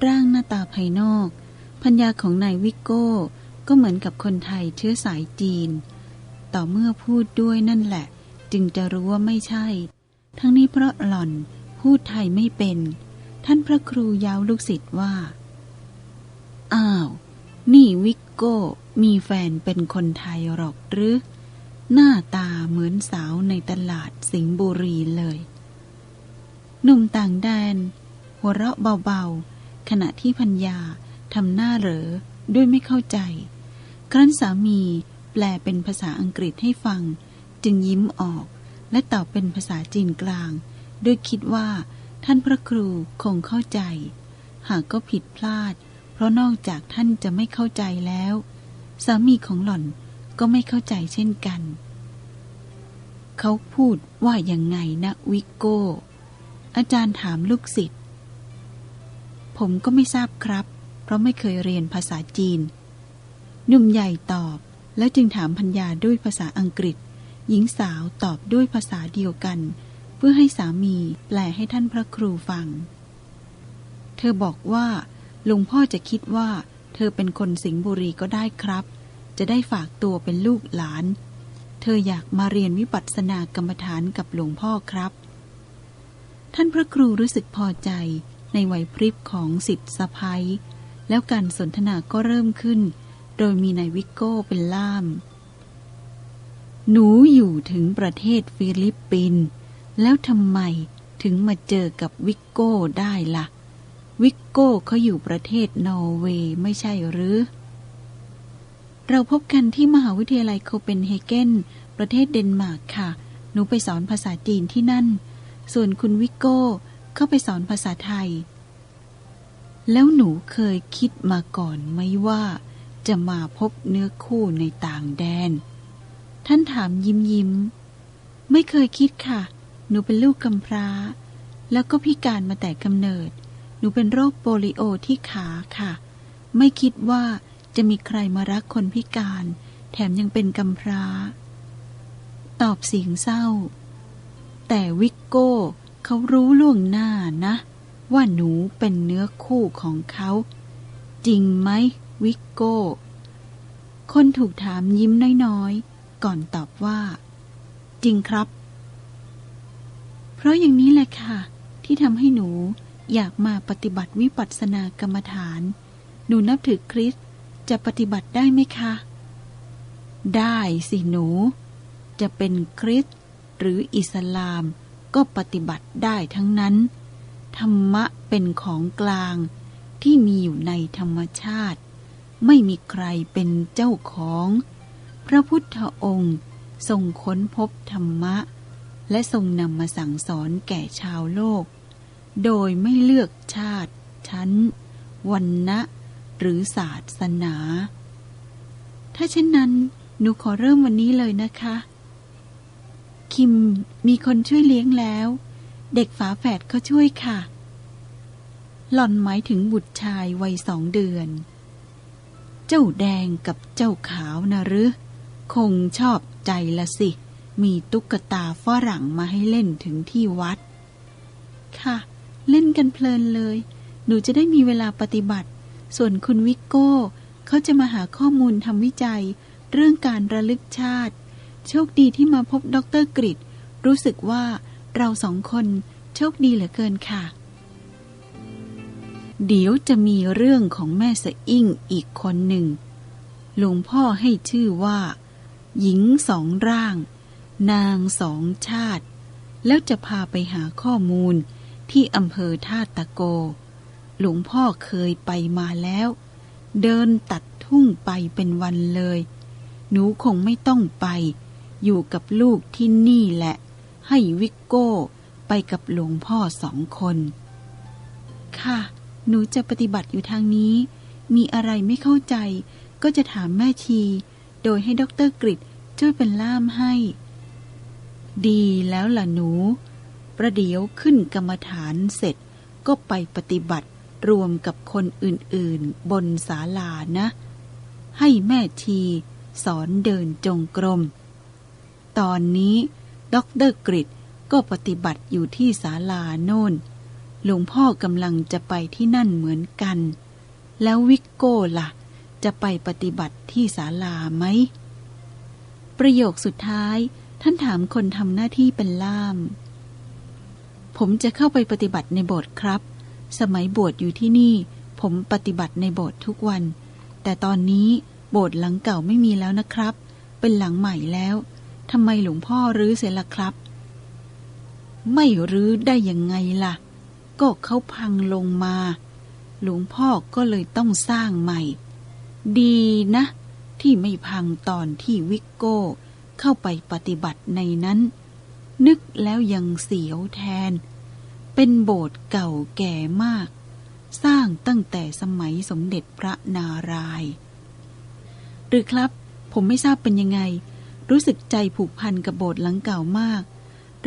ปร่างหน้าตาภายนอกพัญญาของนายวิโก้ ก็เหมือนกับคนไทยเชื้อสายจีน ต่อเมื่อพูดด้วยนั่นแหละ จึงจะรู้ว่าไม่ใช่ ทั้งนี้เพราะหล่อนพูดไทยไม่เป็น ท่านพระครูย้าวลูกศิษย์ว่า อ้าว นี่วิกโก้ มีแฟนเป็นคนไทยหรอกหรือ หน้าตาเหมือนสาวในตลาดสิงห์บุรีเลย หนุ่มต่างแดน หัวเราะเบาๆ ขณะที่พัญญาทำหน้าเหรอด้วยไม่เข้าใจ ครั้นสามีแปลเป็นภาษาอังกฤษให้ฟัง จึงยิ้มออก และตอบเป็นภาษาจีนกลาง ด้วยคิดว่า ท่านพระครูคงเข้าใจ หากก็ผิดพลาด เพราะนอกจากท่านจะไม่เข้าใจแล้ว สามีของหล่อนก็ไม่เข้าใจเช่นกัน เขาพูดว่าอยังไงนะวิโก้อาจารย์ถามลูกศิษย์ ผมก็ไม่ทราบครับ เพราะไม่เคยเรียนภาษาจีน หนุ่มใหญ่ตอบ แล้วจึงถามพัญญาด้วยภาษาอังกฤษ หญิงสาวตอบด้วยภาษาเดียวกัน เพื่อให้สามีแปลให้ท่านพระครูฟัง เธอบอกว่าหลวงพ่อจะคิดว่า เธอเป็นคนสิงห์บุรีก็ได้ครับ จะได้ฝากตัวเป็นลูกหลาน เธออยากมาเรียนวิปัสสนากรรมฐานกับหลวงพ่อครับ ท่านพระครูรู้สึกพอใจ ในไหวพริบของสิทธิสะพ้ยแล้วการสนทนาก็เริ่มขึ้น โดยมีนายวิโก้เป็นล่าม หนูอยู่ถึงประเทศฟิลิปปินส์แล้วทำไมถึงมาเจอกับวิกโก้ได้ละ่ะ วิกโก้เขาอยู่ประเทศนอร์เวย์ไม่ใช่หรือ เราพบกันที่มหาวิทยาลัยโคเปนเฮเกนประเทศเดนมาร์กค่ะ หนูไปสอนภาษาจีนที่นั่น ส่วนคุณวิกโก้ เข้าไปสอนภาษาไทย แล้วหนูเคยคิดมาก่อนไหมว่าจะมาพบเนื้อคู่ในต่างแดน ท่านถามยิ้มยิ้ม ไม่เคยคิดค่ะ หนูเป็นลูกกำพร้า แล้วก็พิการมาแต่กำเนิด หนูเป็นโรคโปลิโอที่ขาค่ะ ไม่คิดว่าจะมีใครมารักคนพิการ แถมยังเป็นกำพร้า ตอบเสียงเศร้า แต่วิกโก้ เขารู้ล่วงหน้านะ ว่าหนูเป็นเนื้อคู่ของเขา จริงไหมวิกโก้ คนถูกถามยิ้มน้อยๆ ก่อนตอบว่า จริงครับ เพราะอย่างนี้แหละค่ะ ที่ทำให้หนูอยากมาปฏิบัติวิปัสสนากรรมฐาน หนูนับถือคริสจะปฏิบัติได้ไหมคะ ได้สิหนู จะเป็นคริสหรืออิสลาม ก็ปฏิบัติได้ทั้งนั้น ธรรมะเป็นของกลางที่มีอยู่ในธรรมชาติ ไม่มีใครเป็นเจ้าของ พระพุทธองค์ทรงค้นพบธรรมะ และทรงนำมาสั่งสอนแก่ชาวโลก โดยไม่เลือกชาติ ชั้น วันนะหรือศาสนา ถ้าเช่นนั้น หนูขอเริ่มวันนี้เลยนะคะ คิมมีคนช่วยเลี้ยงแล้ว เด็กฝาแฝดเขาช่วยค่ะ หล่อนหมายถึงบุตรชายวัยสองเดือน เจ้าแดงกับเจ้าขาวนะหรือ คงชอบใจละสิ มีตุ๊กตาฝรั่งมาให้เล่นถึงที่วัด ค่ะ เล่นกันเพลินเลย หนูจะได้มีเวลาปฏิบัติ ส่วนคุณวิกโก้ เขาจะมาหาข้อมูลทำวิจัย เรื่องการระลึกชาติ โชคดีที่มาพบดรกริดรู้สึกว่าเราสองคนโชคดีเหลือเกินค่ะ เดี๋ยวจะมีเรื่องของแม่สะอิ่งอีกคนหนึ่งหลวงพ่อให้ชื่อว่า หญิงสองร่าง นางสองชาติ แล้วจะพาไปหาข้อมูลที่อำเภอท่าตะโก หลวงพ่อเคยไปมาแล้ว เดินตัดทุ่งไปเป็นวันเลย หนูคงไม่ต้องไป อยู่กับลูกที่นี่แหละ ให้วิกโก้ไปกับหลวงพ่อสองคน ค่ะ หนูจะปฏิบัติอยู่ทางนี้ มีอะไรไม่เข้าใจ ก็จะถามแม่ชี โดยให้ด็อกเตอร์กริดช่วยเป็นล่ามให้ ดีแล้วล่ะหนู ประเดี๋ยวขึ้นกรรมฐานเสร็จ ก็ไปปฏิบัติรวมกับคนอื่นๆ บนศาลานะ ให้แม่ชีสอนเดินจงกรม ตอนนี้ด็อกเตอร์กริดก็ปฏิบัติอยู่ที่ศาลาโน่น หลวงพ่อกำลังจะไปที่นั่นเหมือนกัน แล้ววิกโก้ละ่ะ จะไปปฏิบัติที่ศาลาไหม ประโยคสุดท้ายท่านถามคนทำหน้าที่เป็นล่าม ผมจะเข้าไปปฏิบัติในโบสถ์ครับ สมัยบวชอยู่ที่นี่ ผมปฏิบัติในโบสถ์ทุกวัน แต่ตอนนี้โบสถ์หลังเก่าไม่มีแล้วนะครับ เป็นหลังใหม่แล้ว ทำไมหลวงพ่อรื้อเสียละครับ ไม่รื้อได้ยังไงล่ะ ก็เขาพังลงมา หลวงพ่อก็เลยต้องสร้างใหม่ ดีนะ ที่ไม่พังตอนที่วิกโก้ เข้าไปปฏิบัติในนั้น นึกแล้วยังเสียวแทน เป็นโบสถ์เก่าแก่มาก สร้างตั้งแต่สมัยสมเด็จพระนารายณ์หรือครับ ผมไม่ทราบเป็นยังไง รู้สึกใจผูกพันกับโบสถ์หลังเก่ามาก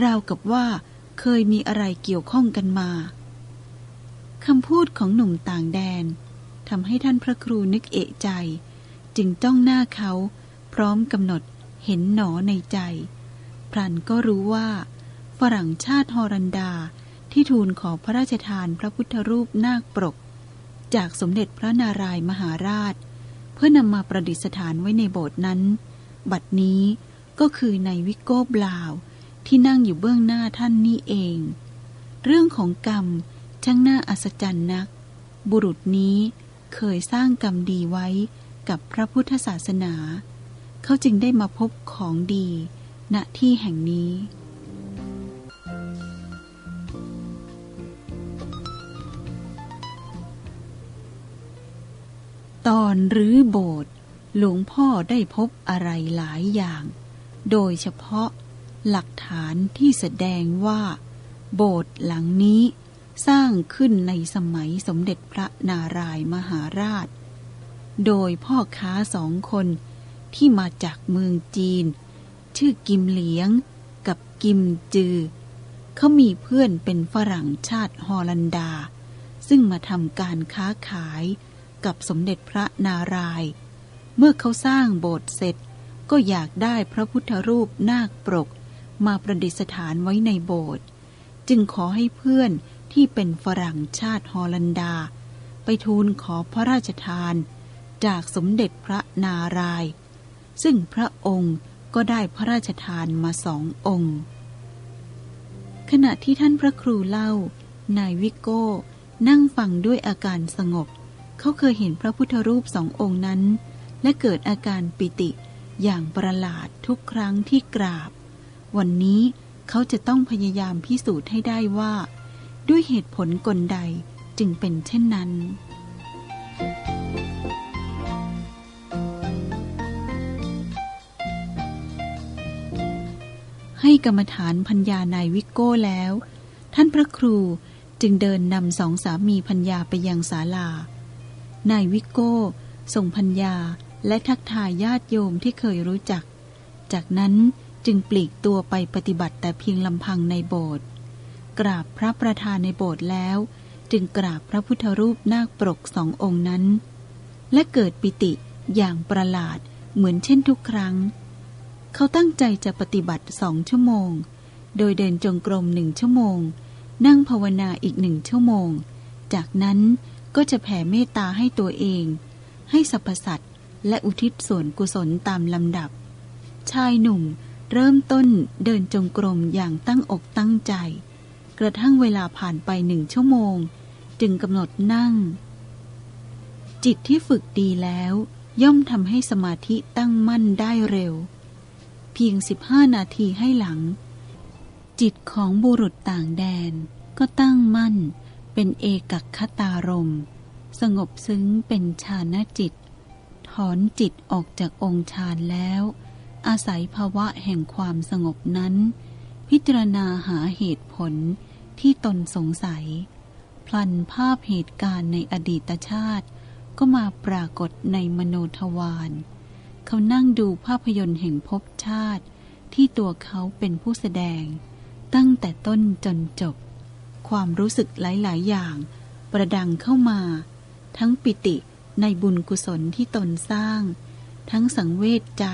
ราวกับว่าเคยมีอะไรเกี่ยวข้องกันมาคำพูดของหนุ่มต่างแดนทำให้ท่านพระครูนึกเอะใจ จึงจ้องหน้าเขาพร้อมกำหนดเห็นหนอในใจ พรันก็รู้ว่า ฝรั่งชาติฮอรันดาที่ทูลขอพระราชทานพระพุทธรูปนาคปรก จากสมเด็จพระนารายมหาราช เพื่อนำมาประดิษฐานไว้ในโบสถ์นั้น บัดนี้ก็คือในวิโก้บลาวที่นั่งอยู่เบื้องหน้าท่านนี่เอง เรื่องของกรรมช่างน่าอัศจรรย์นัก บุรุษนี้เคยสร้างกรรมดีไว้กับพระพุทธศาสนา เขาจึงได้มาพบของดี ณที่แห่งนี้ตอนรื้อโบสถ์ หลวงพ่อได้พบอะไรหลายอย่าง โดยเฉพาะหลักฐานที่แสดงว่า โบสถ์หลังนี้สร้างขึ้นในสมัยสมเด็จพระนารายมหาราช โดยพ่อค้าสองคนที่มาจากเมืองจีน ชื่อกิมเหลียงกับกิมจือ เขามีเพื่อนเป็นฝรั่งชาติฮอลันดา ซึ่งมาทำการค้าขายกับสมเด็จพระนาราย เมื่อเขาสร้างโบสถ์เสร็จ ก็อยากได้พระพุทธรูปนาคปรก มาประดิษฐานไว้ในโบสถ์จึงขอให้เพื่อนที่เป็นฝรั่งชาติฮอลันดา ไปทูลขอพระราชทาน จากสมเด็จพระนารายซึ่งพระองค์ก็ได้พระราชทานมาสององค์ ขณะที่ท่านพระครูเล่านายวิโก้ นั่งฟังด้วยอาการสงบ เขาเคยเห็นพระพุทธรูปสององค์นั้น และเกิดอาการปิติอย่างประหลาดทุกครั้งที่กราบ วันนี้เขาจะต้องพยายามพิสูจน์ให้ได้ว่า ด้วยเหตุผลกลใดจึงเป็นเช่นนั้น ให้กรรมฐานพัญญานายวิกโก้แล้ว ท่านพระครูจึงเดินนำสองสามีพัญญาไปยังศาลา นายวิกโก้ส่งพัญญา และทักทายญาติโยมที่เคยรู้จัก จากนั้นจึงปลีกตัวไปปฏิบัติแต่เพียงลำพังในโบสถ์กราบพระประธานในโบสถ์แล้ว จึงกราบพระพุทธรูปนาคปรกสององค์นั้น และเกิดปิติอย่างประหลาดเหมือนเช่นทุกครั้ง เขาตั้งใจจะปฏิบัติสองชั่วโมง โดยเดินจงกรมหนึ่งชั่วโมง นั่งภาวนาอีกหนึ่งชั่วโมง จากนั้นก็จะแผ่เมตตาให้ตัวเอง ให้สรรพสัตว์ และอุทิศส่วนกุศลตามลำดับ ชายหนุ่มเริ่มต้นเดินจงกรมอย่างตั้งอกตั้งใจ กระทั่งเวลาผ่านไปหนึ่งชั่วโมง จึงกำหนดนั่ง จิตที่ฝึกดีแล้ว ย่อมทำให้สมาธิตั้งมั่นได้เร็ว เพียงสิบห้านาทีให้หลัง จิตของบุรุษต่างแดนก็ตั้งมั่นเป็นเอกัคตารม สงบซึ้งเป็นฌานจิต ถอนจิตออกจากองค์ฌานแล้ว อาศัยภาวะแห่งความสงบนั้น พิจารณาหาเหตุผลที่ตนสงสัย พลันภาพเหตุการณ์ในอดีตชาติ ก็มาปรากฏในมโนทวารเขานั่งดูภาพยนตร์แห่งภพชาติ ที่ตัวเขาเป็นผู้แสดง ตั้งแต่ต้นจนจบ ความรู้สึกหลาย ๆ อย่าง ประดังเข้ามา ทั้งปิติ ในบุญกุศลที่ตนสร้าง ทั้งสังเวชใจ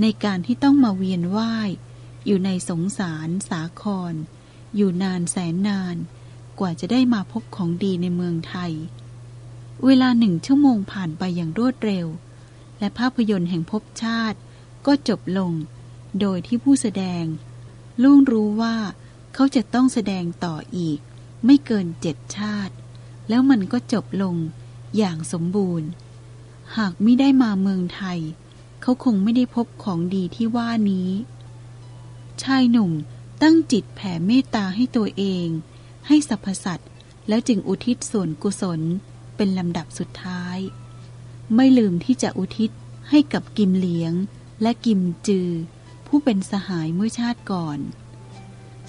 ในการที่ต้องมาเวียนว่าย อยู่ในสงสารสาคร อยู่นานแสนนาน กว่าจะได้มาพบของดีในเมืองไทย เวลาหนึ่งชั่วโมงผ่านไปอย่างรวดเร็ว และภาพยนตร์แห่งภพชาติก็จบลง โดยที่ผู้แสดงล่วงรู้ว่าเขาจะต้องแสดงต่ออีก ไม่เกินเจ็ดชาติ แล้วมันก็จบลง อย่างสมบูรณ์ หากไม่ได้มาเมืองไทย เขาคงไม่ได้พบของดีที่ว่านี้ ชายหนุ่มตั้งจิตแผ่เมตตาให้ตัวเอง ให้สรรพสัตว์แล้วจึงอุทิศส่วนกุศลเป็นลำดับสุดท้าย ไม่ลืมที่จะอุทิศให้กับกิมเหลียงและกิมจือ ผู้เป็นสหายเมื่อชาติก่อน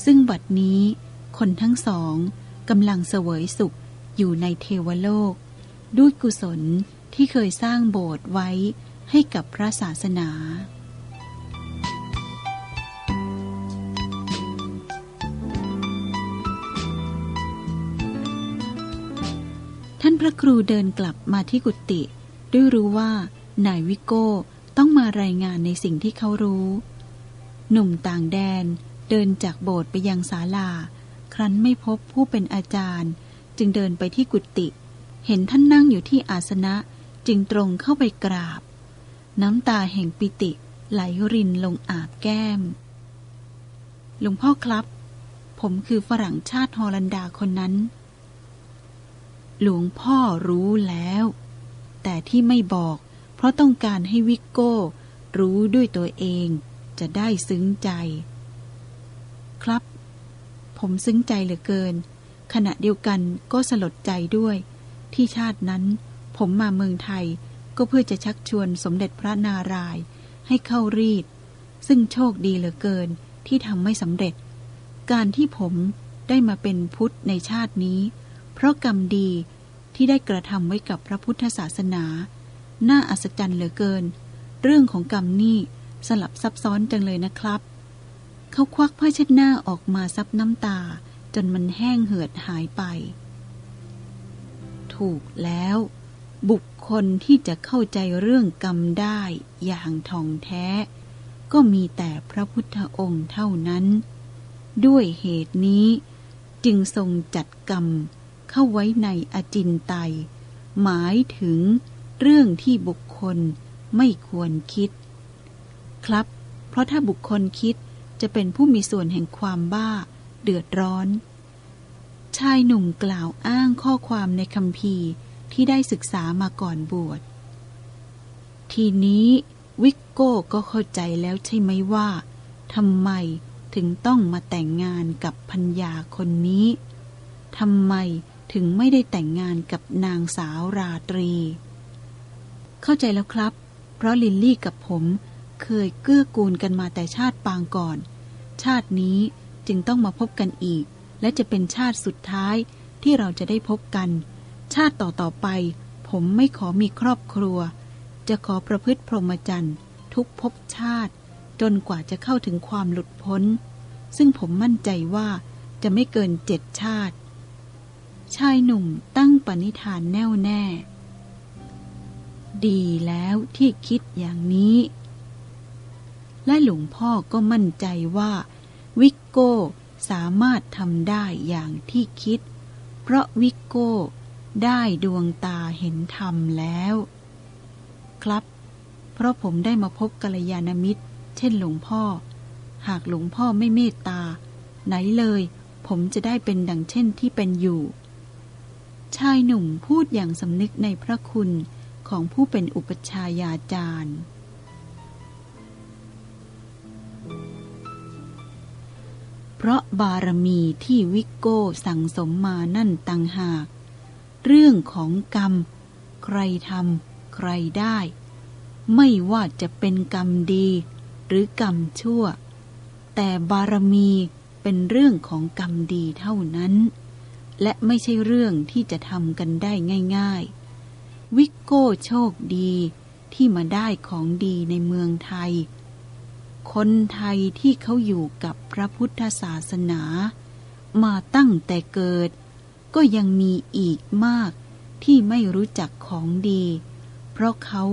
ซึ่งบัดนี้คนทั้งสองกำลังเสวยสุขอยู่ในเทวโลก ด้วยกุศลที่เคยสร้างโบสถ์ไว้ให้กับพระศาสนา ท่านพระครูเดินกลับมาที่กุฏิด้วยรู้ว่านายวิโก้ต้องมารายงานในสิ่งที่เขารู้ หนุ่มต่างแดนเดินจากโบสถ์ไปยังศาลา ครั้นไม่พบผู้เป็นอาจารย์ จึงเดินไปที่กุฏิ เห็นท่านนั่งอยู่ที่อาสนะจึงตรงเข้าไปกราบ น้ำตาแห่งปิติไหลรินลงอาบแก้ม หลวงพ่อครับ ผมคือฝรั่งชาติฮอลันดาคนนั้น หลวงพ่อรู้แล้ว แต่ที่ไม่บอก เพราะต้องการให้วิกโก้ รู้ด้วยตัวเองจะได้ซึ้งใจ ครับ ผมซึ้งใจเหลือเกิน ขณะเดียวกันก็สลดใจด้วย ที่ชาตินั้น ผมมาเมืองไทยก็เพื่อจะชักชวนสมเด็จพระนารายณ์ให้เข้ารีด ซึ่งโชคดีเหลือเกินที่ทำไม่สำเร็จ การที่ผมได้มาเป็นพุทธในชาตินี้ เพราะกรรมดีที่ได้กระทำไว้กับพระพุทธศาสนา น่าอัศจรรย์เหลือเกิน เรื่องของกรรมนี่สลับซับซ้อนจังเลยนะครับ เขาควักผ้าเช็ดหน้าออกมาซับน้ำตา จนมันแห้งเหือดหายไป ถูกแล้ว บุคคลที่จะเข้าใจเรื่องกรรมได้อย่างท่องแท้ ก็มีแต่พระพุทธองค์เท่านั้น ด้วยเหตุนี้จึงทรงจัดกรรมเข้าไว้ในอจินไตย หมายถึงเรื่องที่บุคคลไม่ควรคิด ครับ เพราะถ้าบุคคลคิดจะเป็นผู้มีส่วนแห่งความบ้าเดือดร้อน ชายหนุ่มกล่าวอ้างข้อความในคำพีที่ได้ศึกษามาก่อนบวช ทีนี้วิกโก้ก็เข้าใจแล้วใช่ไหมว่าทำไมถึงต้องมาแต่งงานกับพัญญาคนนี้ทำไมถึงไม่ได้แต่งงานกับนางสาวราตรี เข้าใจแล้วครับ เพราะลินลี่กับผมเคยเกื้อกูลกันมาแต่ชาติปางก่อน ชาตินี้จึงต้องมาพบกันอีก และจะเป็นชาติสุดท้ายที่เราจะได้พบกัน ชาติต่อๆไป ผมไม่ขอมีครอบครัว จะขอประพฤติพรหมจรรย์ทุกภพชาติ จนกว่าจะเข้าถึงความหลุดพ้น ซึ่งผมมั่นใจว่าจะไม่เกินเจ็ดชาติ ชายหนุ่มตั้งปณิธานแน่วแน่ ดีแล้วที่คิดอย่างนี้ และหลวงพ่อก็มั่นใจว่า วิกโก้ สามารถทำได้อย่างที่คิด เพราะวิกโก้ได้ดวงตาเห็นธรรมแล้ว ครับ เพราะผมได้มาพบกัลยาณมิตร เช่นหลวงพ่อ หากหลวงพ่อไม่เมตตา ไหนเลย ผมจะได้เป็นดังเช่นที่เป็นอยู่ ชายหนุ่มพูดอย่างสำนึกในพระคุณของผู้เป็นอุปชายาจารย์ เพราะบารมีที่วิกโก้สั่งสมมานั่นตังหาก เรื่องของกรรม ใครทำใครได้ ไม่ว่าจะเป็นกรรมดีหรือกรรมชั่ว แต่บารมีเป็นเรื่องของกรรมดีเท่านั้น และไม่ใช่เรื่องที่จะทำกันได้ง่าย ๆ วิกโก้โชคดีที่มาได้ของดีในเมืองไทย คนไทยที่เขาอยู่กับพระพุทธศาสนา มาตั้งแต่เกิด ก็ยังมีอีกมากที่ไม่รู้จักของดี เพราะเขา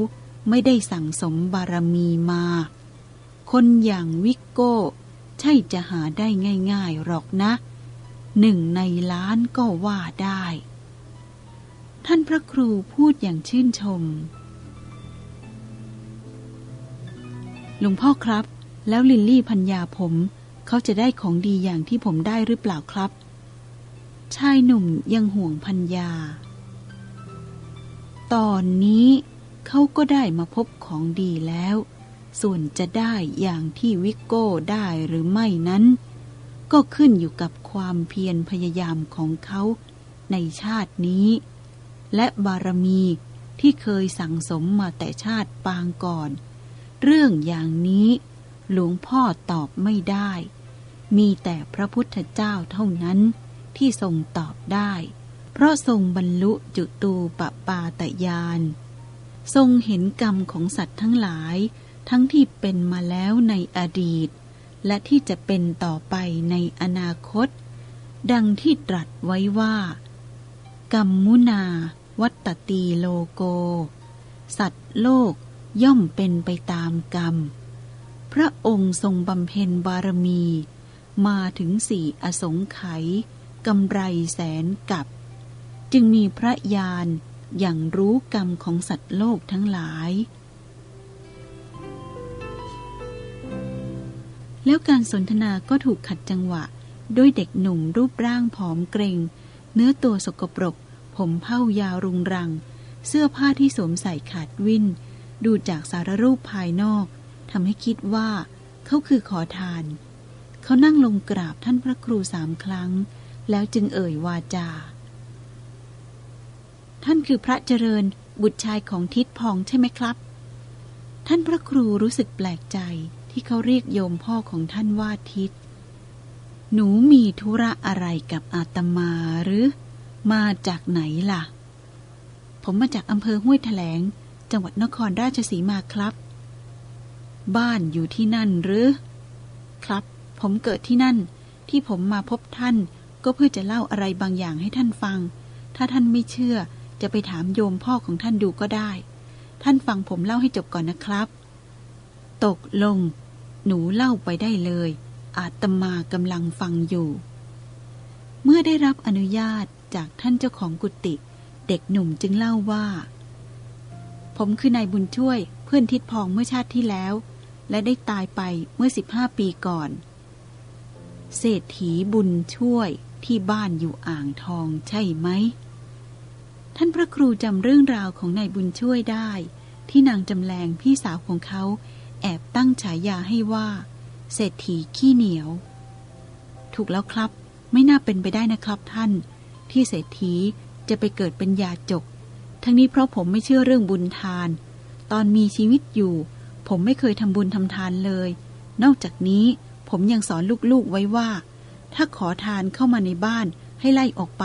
ไม่ได้สั่งสมบารมีมา คนอย่างวิกโก้ ใช่จะหาได้ง่าย ๆหรอกนะ หนึ่งในล้านก็ว่าได้ ท่านพระครูพูดอย่างชื่นชม หลวงพ่อครับ แล้วลิลลี่พัญญาผม เขาจะได้ของดีอย่างที่ผมได้หรือเปล่าครับ ชายหนุ่มยังห่วงพัญญา ตอนนี้เขาก็ได้มาพบของดีแล้ว ส่วนจะได้อย่างที่วิกโก้ได้หรือไม่นั้น ก็ขึ้นอยู่กับความเพียรพยายามของเขาในชาตินี้ และบารมีที่เคยสั่งสมมาแต่ชาติปางก่อน เรื่องอย่างนี้ หลวงพ่อตอบไม่ได้ มีแต่พระพุทธเจ้าเท่านั้นที่ทรงตอบได้ เพราะทรงบรรลุจุตูปปาตยาน ทรงเห็นกรรมของสัตว์ทั้งหลาย ทั้งที่เป็นมาแล้วในอดีต และที่จะเป็นต่อไปในอนาคต ดังที่ตรัสไว้ว่า กรรมมุนา วัตตีโลโก สัตว์โลกย่อมเป็นไปตามกรรม พระองค์ทรงบำเพ็ญบารมี มาถึงสี่อสงไขยกำไรแสนกับ จึงมีพระญาณอย่างรู้กรรมของสัตว์โลกทั้งหลาย แล้วการสนทนาก็ถูกขัดจังหวะด้วยเด็กหนุ่มรูปร่างผอมเกรงเนื้อตัวสกปรก ผมเผ้ายาวรุงรัง เสื้อผ้าที่สวมใส่ขาดวิน ดูจากสารรูปภายนอก ทำให้คิดว่า เขาคือขอทาน เขานั่งลงกราบท่านพระครูสามครั้ง แล้วจึงเอ่ยวาจา ท่านคือพระเจริญบุตรชายของทิดพองใช่ไหมครับ ท่านพระครูรู้สึกแปลกใจที่เขาเรียกโยมพ่อของท่านว่าทิดหนูมีธุระอะไรกับอาตมาหรือ มาจากไหนล่ะ ผมมาจากอำเภอห้วยแถลง จังหวัดนครราชสีมาครับ บ้านอยู่ที่นั่นหรือ ครับ ผมเกิดที่นั่น ที่ผมมาพบท่าน ก็เพื่อจะเล่าอะไรบางอย่างให้ท่านฟัง ถ้าท่านไม่เชื่อ จะไปถามโยมพ่อของท่านดูก็ได้ ท่านฟังผมเล่าให้จบก่อนนะครับ ตกลง หนูเล่าไปได้เลย อาตมากำลังฟังอยู่ เมื่อได้รับอนุญาตจากท่านเจ้าของกุฏิเด็กหนุ่มจึงเล่าว่า ผมคือนายบุญช่วยเพื่อนทิดพองเมื่อชาติที่แล้ว และได้ตายไปเมื่อ 15 ปีก่อน เศรษฐีบุญช่วยที่บ้านอยู่อ่างทองใช่ไหม ท่านพระครูจำเรื่องราวของนายบุญช่วยได้ ที่นางจำแรงพี่สาวของเขาแอบตั้งฉายาให้ว่า เศรษฐีขี้เหนียว ถูกแล้วครับ ไม่น่าเป็นไปได้นะครับท่าน ที่เศรษฐีจะไปเกิดเป็นยาจก ทั้งนี้เพราะผมไม่เชื่อเรื่องบุญทาน ตอนมีชีวิตอยู่ ผมไม่เคยทำบุญทำทานเลย นอกจากนี้ผมยังสอนลูกๆไว้ว่า ถ้าขอทานเข้ามาในบ้านให้ไล่ออกไป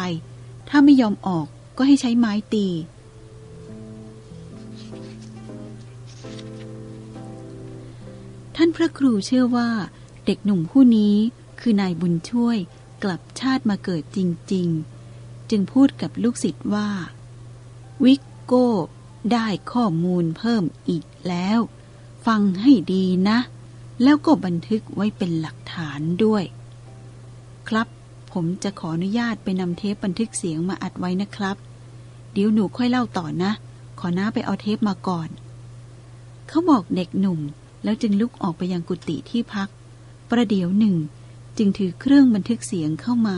ถ้าไม่ยอมออกก็ให้ใช้ไม้ตี ท่านพระครูเชื่อว่าเด็กหนุ่มผู้นี้คือนายบุญช่วยกลับชาติมาเกิดจริง ๆ จึงพูดกับลูกศิษย์ว่า วิกโก้ได้ข้อมูลเพิ่มอีกแล้ว ฟังให้ดีนะ แล้วก็บันทึกไว้เป็นหลักฐานด้วย ครับ ผมจะขออนุญาตไปนำเทปบันทึกเสียงมาอัดไว้นะครับ เดี๋ยวหนูค่อยเล่าต่อนะ ขอน้าไปเอาเทปมาก่อน เขาบอกเด็กหนุ่ม แล้วจึงลุกออกไปยังกุฏิที่พัก ประเดี๋ยวหนึ่ง จึงถือเครื่องบันทึกเสียงเข้ามา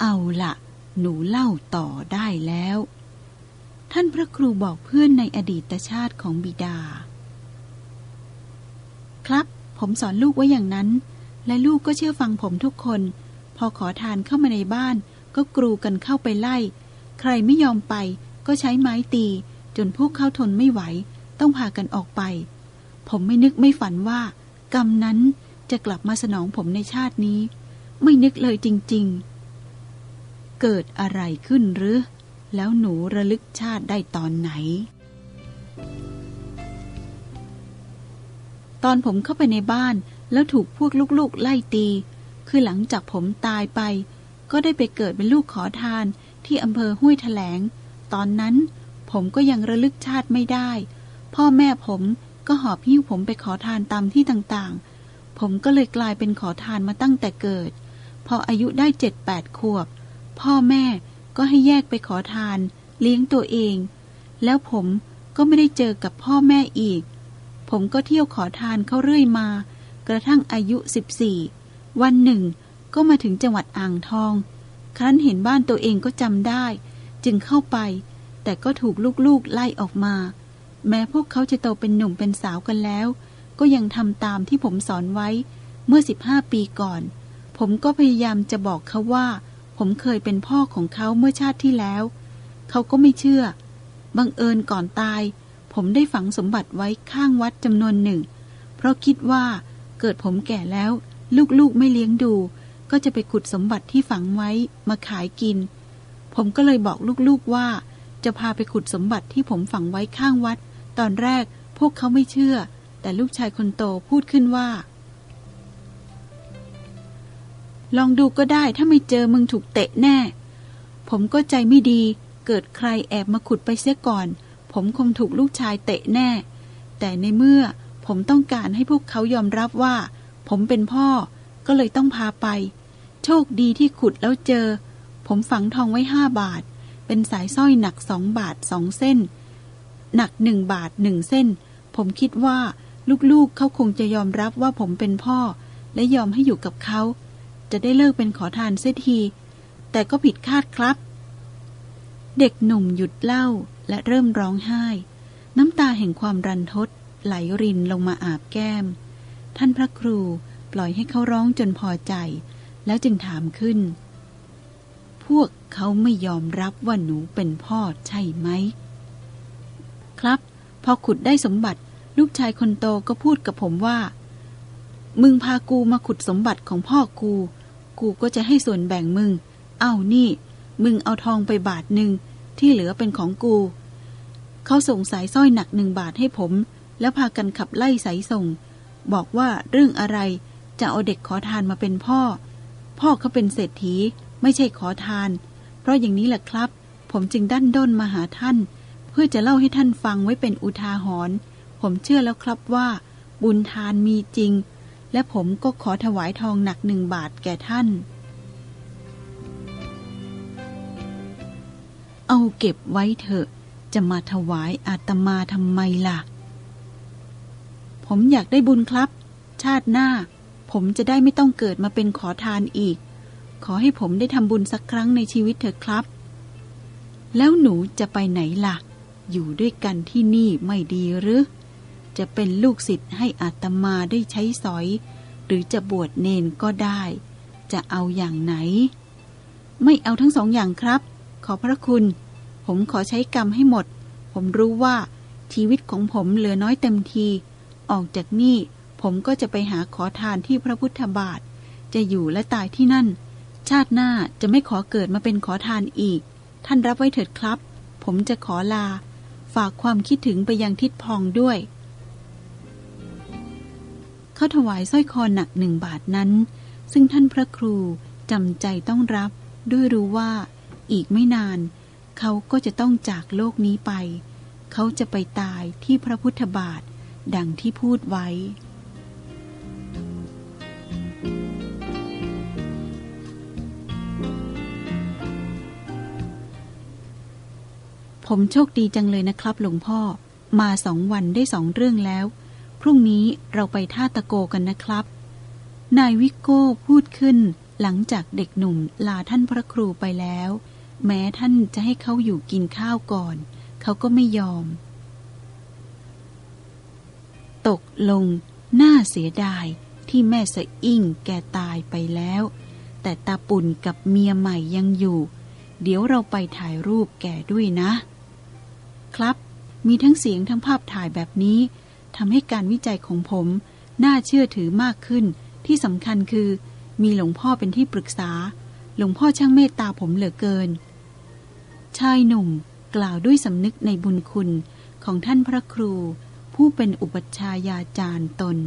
เอาละหนูเล่าต่อได้แล้ว ท่านพระครูบอกเพื่อนในอดีตชาติของบิดา ครับ ผมสอนลูกไว้อย่างนั้น และลูกก็เชื่อฟังผมทุกคน พอขอทานเข้ามาในบ้าน ก็กรูกันเข้าไปไล่ ใครไม่ยอมไปก็ใช้ไม้ตี จนพวกเขาทนไม่ไหว ต้องพากันออกไป ผมไม่นึกไม่ฝันว่า กรรมนั้นจะกลับมาสนองผมในชาตินี้ ไม่นึกเลยจริง ๆ เกิดอะไรขึ้นหรือ แล้วหนูระลึกชาติได้ตอนไหน ตอนผมเข้าไปในบ้านแล้วถูกพวกลูกๆไล่ตี คือหลังจากผมตายไป ก็ได้ไปเกิดเป็นลูกขอทานที่อำเภอห้วยแถลง ตอนนั้นผมก็ยังระลึกชาติไม่ได้ พ่อแม่ผมก็หอบหิ้วผมไปขอทานตามที่ต่างๆ ผมก็เลยกลายเป็นขอทานมาตั้งแต่เกิดพพออายุได้เจ็ดแปดขวบ พ่อแม่ ก็ให้แยกไปขอทาน เลี้ยงตัวเอง แล้วผมก็ไม่ได้เจอกับพ่อแม่อีก ผมก็เที่ยวขอทานเขาเรื่อยมา กระทั่งอายุสิบสี่วันหนึ่ง ก็มาถึงจังหวัดอ่างทอง ครั้นเห็นบ้านตัวเองก็จำได้ จึงเข้าไป แต่ก็ถูกลูกๆไล่ออกมา แม้พวกเขาจะโตเป็นหนุ่มเป็นสาวกันแล้ว ก็ยังทำตามที่ผมสอนไว้เมื่อ 15 ปีก่อน ผมก็พยายามจะบอกเขาว่า ผมเคยเป็นพ่อของเขาเมื่อชาติที่แล้ว เขาก็ไม่เชื่อ บังเอิญก่อนตาย ผมได้ฝังสมบัติไว้ข้างวัดจำนวนหนึ่ง เพราะคิดว่าเกิดผมแก่แล้ว ลูกๆไม่เลี้ยงดู ก็จะไปขุดสมบัติที่ฝังไว้มาขายกิน ผมก็เลยบอกลูกๆว่า จะพาไปขุดสมบัติที่ผมฝังไว้ข้างวัด ตอนแรกพวกเขาไม่เชื่อ แต่ลูกชายคนโตพูดขึ้นว่า ลองดูก็ได้ถ้าไม่เจอมึงถูกเตะแน่ ผมก็ใจไม่ดี เกิดใครแอบมาขุดไปเสียก่อน ผมคงถูกลูกชายเตะแน่ แต่ในเมื่อผมต้องการให้พวกเขายอมรับว่า ผมเป็นพ่อ ก็เลยต้องพาไป โชคดีที่ขุดแล้วเจอ ผมฝังทองไว้ห้าบาท เป็นสายสร้อยหนักสองบาทสองเส้น หนักหนึ่งบาทหนึ่งเส้น ผมคิดว่าลูกๆเขาคงจะยอมรับว่าผมเป็นพ่อ และยอมให้อยู่กับเขา จะได้เลิกเป็นขอทานเสียที แต่ก็ผิดคาดครับ เด็กหนุ่มหยุดเล่าและเริ่มร้องไห้ น้ำตาแห่งความรันทดไหลรินลงมาอาบแก้ม ท่านพระครูปล่อยให้เขาร้องจนพอใจ แล้วจึงถามขึ้น พวกเขาไม่ยอมรับว่าหนูเป็นพ่อใช่ไหม ครับ พอขุดได้สมบัติ ลูกชายคนโตก็พูดกับผมว่า มึงพากูมาขุดสมบัติของพ่อกู กูก็จะให้ส่วนแบ่งมึง เอ้านี่ มึงเอาทองไปบาทหนึ่งที่เหลือเป็นของกู เขาส่งสายสร้อยหนักหนึ่งบาทให้ผม แล้วพากันขับไล่สายส่ง บอกว่าเรื่องอะไรจะเอาเด็กขอทานมาเป็นพ่อ พ่อเขาเป็นเศรษฐีไม่ใช่ขอทาน เพราะอย่างนี้แหละครับ ผมจึงดันด้นมาหาท่าน เพื่อจะเล่าให้ท่านฟังไว้เป็นอุทาหรณ์ผมเชื่อแล้วครับว่า บุญทานมีจริง และผมก็ขอถวายทองหนักหนึ่งบาทแก่ท่าน เอาเก็บไว้เถอะ จะมาถวายอาตมาทำไมล่ะ ผมอยากได้บุญครับ ชาติหน้า ผมจะได้ไม่ต้องเกิดมาเป็นขอทานอีก ขอให้ผมได้ทำบุญสักครั้งในชีวิตเถอะครับ แล้วหนูจะไปไหนล่ะ อยู่ด้วยกันที่นี่ไม่ดีหรือ จะเป็นลูกศิษย์ให้อาตมาได้ใช้สอย หรือจะบวชเนนก็ได้ จะเอาอย่างไหน ไม่เอาทั้งสองอย่างครับ ขอพระคุณ ผมขอใช้กรรมให้หมด ผมรู้ว่าชีวิตของผมเหลือน้อยเต็มที ออกจากนี่ผมก็จะไปหาขอทานที่พระพุทธบาท จะอยู่และตายที่นั่น ชาติหน้าจะไม่ขอเกิดมาเป็นขอทานอีก ท่านรับไว้เถิดครับ ผมจะขอลา ฝากความคิดถึงไปยังทิดพองด้วย เขาถวายสร้อยคอหนักหนึ่งบาทนั้น ซึ่งท่านพระครูจำใจต้องรับด้วยรู้ว่าอีกไม่นาน เขาก็จะต้องจากโลกนี้ไป เขาจะไปตายที่พระพุทธบาท ดังที่พูดไว้ ผมโชคดีจังเลยนะครับหลวงพ่อมาสองวันได้สองเรื่องแล้ว พรุ่งนี้เราไปท่าตะโกกันนะครับ นายวิโก้พูดขึ้นหลังจากเด็กหนุ่มลาท่านพระครูไปแล้ว แม้ท่านจะให้เขาอยู่กินข้าวก่อน เขาก็ไม่ยอม ตกลงน่าเสียดายที่แม่สะอิ่งแกตายไปแล้ว แต่ตาปุ่นกับเมียใหม่ยังอยู่ เดี๋ยวเราไปถ่ายรูปแกด้วยนะ ครับ มีทั้งเสียงทั้งภาพถ่ายแบบนี้ ทำให้การวิจัยของผม น่าเชื่อถือมากขึ้น ที่สำคัญคือ มีหลวงพ่อเป็นที่ปรึกษา หลวงพ่อช่างเมตตาผมเหลือเกิน ชายหนุ่มกล่าวด้วยสำนึกในบุญคุณของท่านพระครู ผู้เป็นอุปัชฌายาจารย์ตน